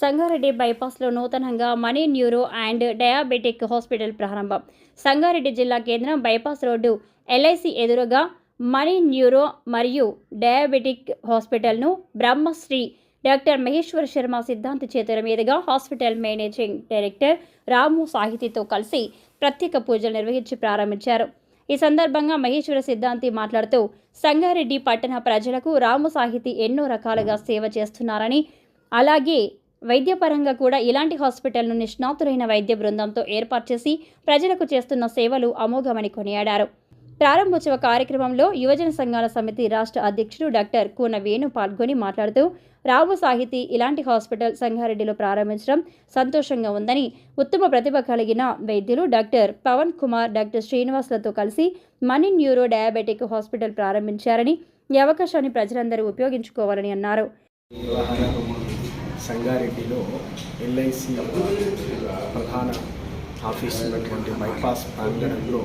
సంగారెడ్డి బైపాస్లో నూతనంగా Mani Neuro and Diabetic Hospital ప్రారంభం. సంగారెడ్డి జిల్లా కేంద్రం బైపాస్ రోడ్డు ఎల్ఐసి ఎదురుగా మనీ న్యూరో మరియు డయాబెటిక్ హాస్పిటల్ను బ్రహ్మశ్రీ డాక్టర్ మహేశ్వర శర్మ సిద్ధాంత చేతుల మీదుగా హాస్పిటల్ మేనేజింగ్ డైరెక్టర్ రాము సాహితీతో కలిసి ప్రత్యేక పూజలు నిర్వహించి ప్రారంభించారు. ఈ సందర్భంగా మహేశ్వర సిద్ధాంతి మాట్లాడుతూ సంగారెడ్డి పట్టణ ప్రజలకు రాము సాహితీ ఎన్నో రకాలుగా సేవ చేస్తున్నారని అలాగే వైద్యపరంగా కూడా ఇలాంటి హాస్పిటల్ను నిష్ణాతులైన వైద్య బృందంతో ఏర్పాటు చేసి ప్రజలకు చేస్తున్న సేవలు అమోఘమని కొనియాడారు. ప్రారంభోత్సవ కార్యక్రమంలో యువజన సంఘాల సమితి రాష్ట్ర అధ్యక్షుడు డాక్టర్ కూన వేణు పాల్గొని మాట్లాడుతూ రావు సాహితీ ఇలాంటి హాస్పిటల్ సంగారెడ్డిలో ప్రారంభించడం సంతోషంగా ఉందని ఉత్తమ ప్రతిభ కలిగిన వైద్యులు డాక్టర్ పవన్ కుమార్ డాక్టర్ శ్రీనివాసులతో కలిసి మనీ న్యూరో డయాబెటిక్ హాస్పిటల్ ప్రారంభించారని ఈ అవకాశాన్ని ప్రజలందరూ ఉపయోగించుకోవాలని అన్నారు. సంగారెడ్డిలో ఎల్ఐసి ప్రధాన ఆఫీస్ ఉన్నటువంటి బైపాస్ ప్రాంగణంలో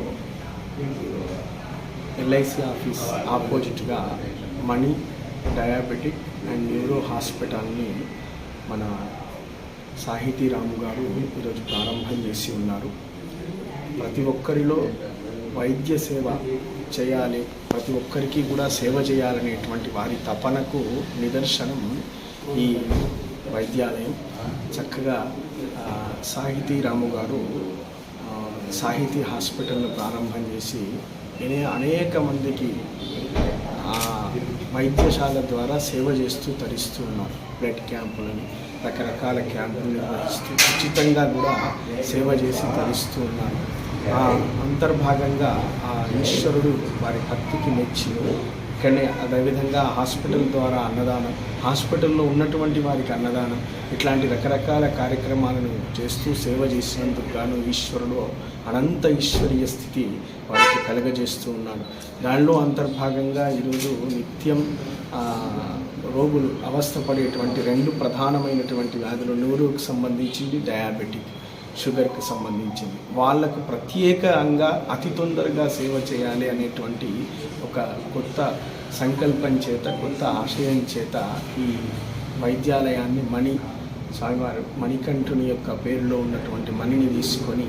ఎల్ఐసి ఆఫీస్ ఆపోజిట్గా మనీ డయాబెటిక్ అండ్ న్యూరో హాస్పిటల్ని మన సాహితీ రాము గారు ఈరోజు ప్రారంభం చేసి ఉన్నారు. ప్రతి ఒక్కరిలో వైద్య సేవ చేయాలి ప్రతి ఒక్కరికి కూడా సేవ చేయాలనేటువంటి వారి తపనకు నిదర్శనం ఈ వైద్యాలయం. చక్కగా సాహితీ రాము గారు సాహితీ హాస్పిటల్ను ప్రారంభం చేసి అనేక మందికి ఆ వైద్యశాల ద్వారా సేవ చేస్తూ తరిస్తూ ఉన్నారు. బ్లడ్ క్యాంపులని రకరకాల క్యాంపులు నిర్వహిస్తూ ఉచితంగా కూడా సేవ చేసి తరిస్తూ ఉన్నారు. ఆ అంతర్భాగంగా ఆ ఈశ్వరుడు వారి భక్తికి మెచ్చి ఇక్కడనే అదేవిధంగా హాస్పిటల్ ద్వారా అన్నదానం హాస్పిటల్లో ఉన్నటువంటి వారికి అన్నదానం ఇట్లాంటి రకరకాల కార్యక్రమాలను చేస్తూ సేవ చేసినందుకు గాను ఈశ్వరుడు అనంత ఈశ్వరీయ స్థితి వారికి కలగజేస్తూ ఉన్నాడు. దానిలో అంతర్భాగంగా ఈరోజు నిత్యం రోగులు అవస్థపడేటువంటి రెండు ప్రధానమైనటువంటి వ్యాధులు నూరుకు సంబంధించింది డయాబెటిక్. షుగర్కి సంబంధించింది. వాళ్ళకు ప్రత్యేకంగా అతి తొందరగా సేవ చేయాలి అనేటువంటి ఒక కొత్త సంకల్పం చేత కొత్త ఆశయం చేత ఈ వైద్యాలయాన్ని మణి స్వామివారు మణికంఠుని యొక్క పేరులో ఉన్నటువంటి మణిని తీసుకొని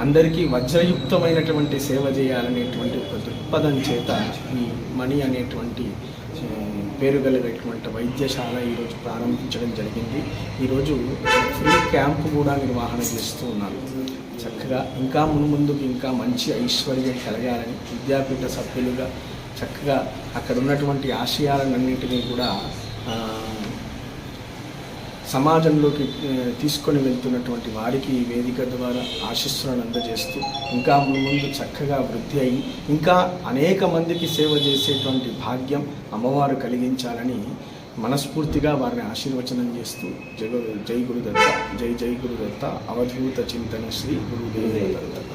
అందరికీ వజ్రయుక్తమైనటువంటి సేవ చేయాలనేటువంటి ఒక దృక్పథం చేత ఈ మణి అనేటువంటి పేరు కలిగినటువంటి వైద్యశాల ఈరోజు ప్రారంభించడం జరిగింది. ఈరోజు ఫ్రీ క్యాంపు కూడా నిర్వహణ చేస్తూ ఉన్నారు. చక్కగా ఇంకా మున్ముందుకు ఇంకా మంచి ఐశ్వర్యం కలగాలని విద్యాపీఠ సభ్యులుగా చక్కగా అక్కడ ఉన్నటువంటి ఆశయాలన్నింటినీ కూడా సమాజంలోకి తీసుకొని వెళ్తున్నటువంటి వారికి ఈ వేదిక ద్వారా ఆశీస్సులను అందజేస్తూ ఇంకా ముందు చక్కగా వృద్ధి అయ్యి ఇంకా అనేక మందికి సేవ చేసేటువంటి భాగ్యం అమ్మవారు కలిగించాలని మనస్ఫూర్తిగా వారిని ఆశీర్వచనం చేస్తూ జగ జై గురుదత్త జై జై గురుదత్త అవధూత చింతన శ్రీ గురుదేవ దత్త.